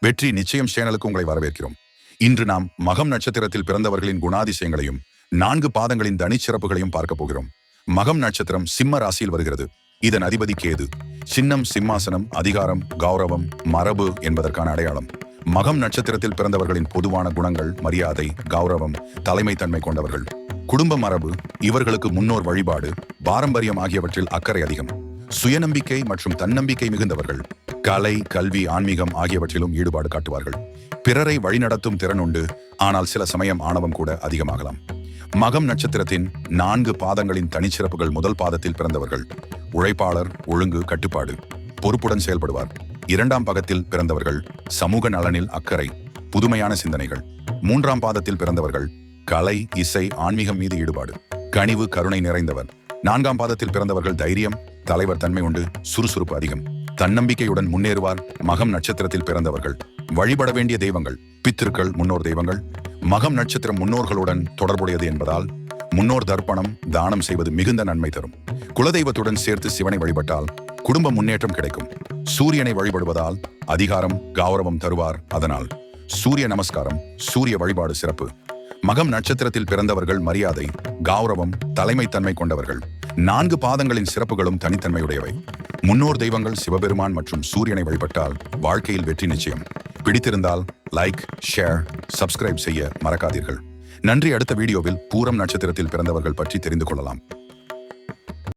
வெற்றி நிச்சயம் சேனலுக்கு உங்களை வரவேற்கிறோம். இன்று நாம் மகம் நட்சத்திரத்தில் பிறந்தவர்களின் குணாதிசயங்களையும் நான்கு பாதங்களின் தனிச்சிறப்புகளையும் பார்க்க போகிறோம். மகம் நட்சத்திரம் சிம்ம ராசியில் வருகிறது. இதன் அதிபதி கேது. சின்னம் சிம்மாசனம் அதிகாரம் கௌரவம் மரபு என்பதற்கான அடையாளம். மகம் நட்சத்திரத்தில் பிறந்தவர்களின் பொதுவான குணங்கள் மரியாதை கௌரவம் தலைமைத்தன்மை கொண்டவர்கள். குடும்ப மரபு இவர்களுக்கு முன்னோர் வழிபாடு பாரம்பரியம் ஆகியவற்றில் அக்கறை அதிகம். சுயநம்பிக்கை மற்றும் தன்னம்பிக்கை மிகுந்தவர்கள். கலை கல்வி ஆன்மீகம் ஆகியவற்றிலும் ஈடுபாடு காட்டுவார்கள். பிறரை வழிநடத்தும் திறன் உண்டு. ஆனால் சில சமயம் ஆணவம் கூட அதிகமாகலாம். மகம் நட்சத்திரத்தின் நான்கு பாதங்களின் தனிச்சிறப்புகள் முதல் பாதத்தில் பிறந்தவர்கள். உழைப்பாளர் ஒழுங்கு கட்டுப்பாடு. பொறுப்புடன் செயல்படுவார். இரண்டாம் பாகத்தில் பிறந்தவர்கள் சமூக நலனில் அக்கறை புதுமையான சிந்தனைகள். மூன்றாம் பாதத்தில் பிறந்தவர்கள் கலை இசை ஆன்மீகம் மீது ஈடுபாடு. கனிவு கருணை நிறைந்தவர். நான்காம் பாதத்தில் பிறந்தவர்கள் தைரியம் தலைவர் தன்மை உண்டு சுறுசுறுப்பு அதிகம். தன்னம்பிக்கையுடன் முன்னேறுவார் மகம் நட்சத்திரத்தில் பிறந்தவர்கள். வழிபட வேண்டிய தெய்வங்கள் பித்திருக்கள் முன்னோர் தெய்வங்கள். மகம் நட்சத்திரம் முன்னோர்களுடன் தொடர்புடையது என்பதால் முன்னோர் தர்ப்பணம் தானம் செய்வது மிகுந்த நன்மை தரும். குலதெய்வத்துடன் சேர்த்து சிவனை வழிபட்டால் குடும்ப முன்னேற்றம் கிடைக்கும். சூரியனை வழிபடுவதால் அதிகாரம் கௌரவம் தருவார். அதனால் சூரிய நமஸ்காரம் சூரிய வழிபாடு சிறப்பு. மகம் நட்சத்திரத்தில் பிறந்தவர்கள் மரியாதை கௌரவம் தலைமைத்தன்மை கொண்டவர்கள். நான்கு பாதங்களின் சிறப்புகளும் தனித்தன்மையுடையவை. முன்னோர் தெய்வங்கள் சிவபெருமான் மற்றும் சூரியனை வழிபட்டால் வாழ்க்கையில் வெற்றி நிச்சயம். பிடித்திருந்தால் லைக் ஷேர் சப்ஸ்கிரைப் செய்ய மறக்காதீர்கள். நன்றி அடுத்த வீடியோவில் பூரம் நட்சத்திரத்தில் பிறந்தவர்கள் பற்றி தெரிந்து கொள்ளலாம்.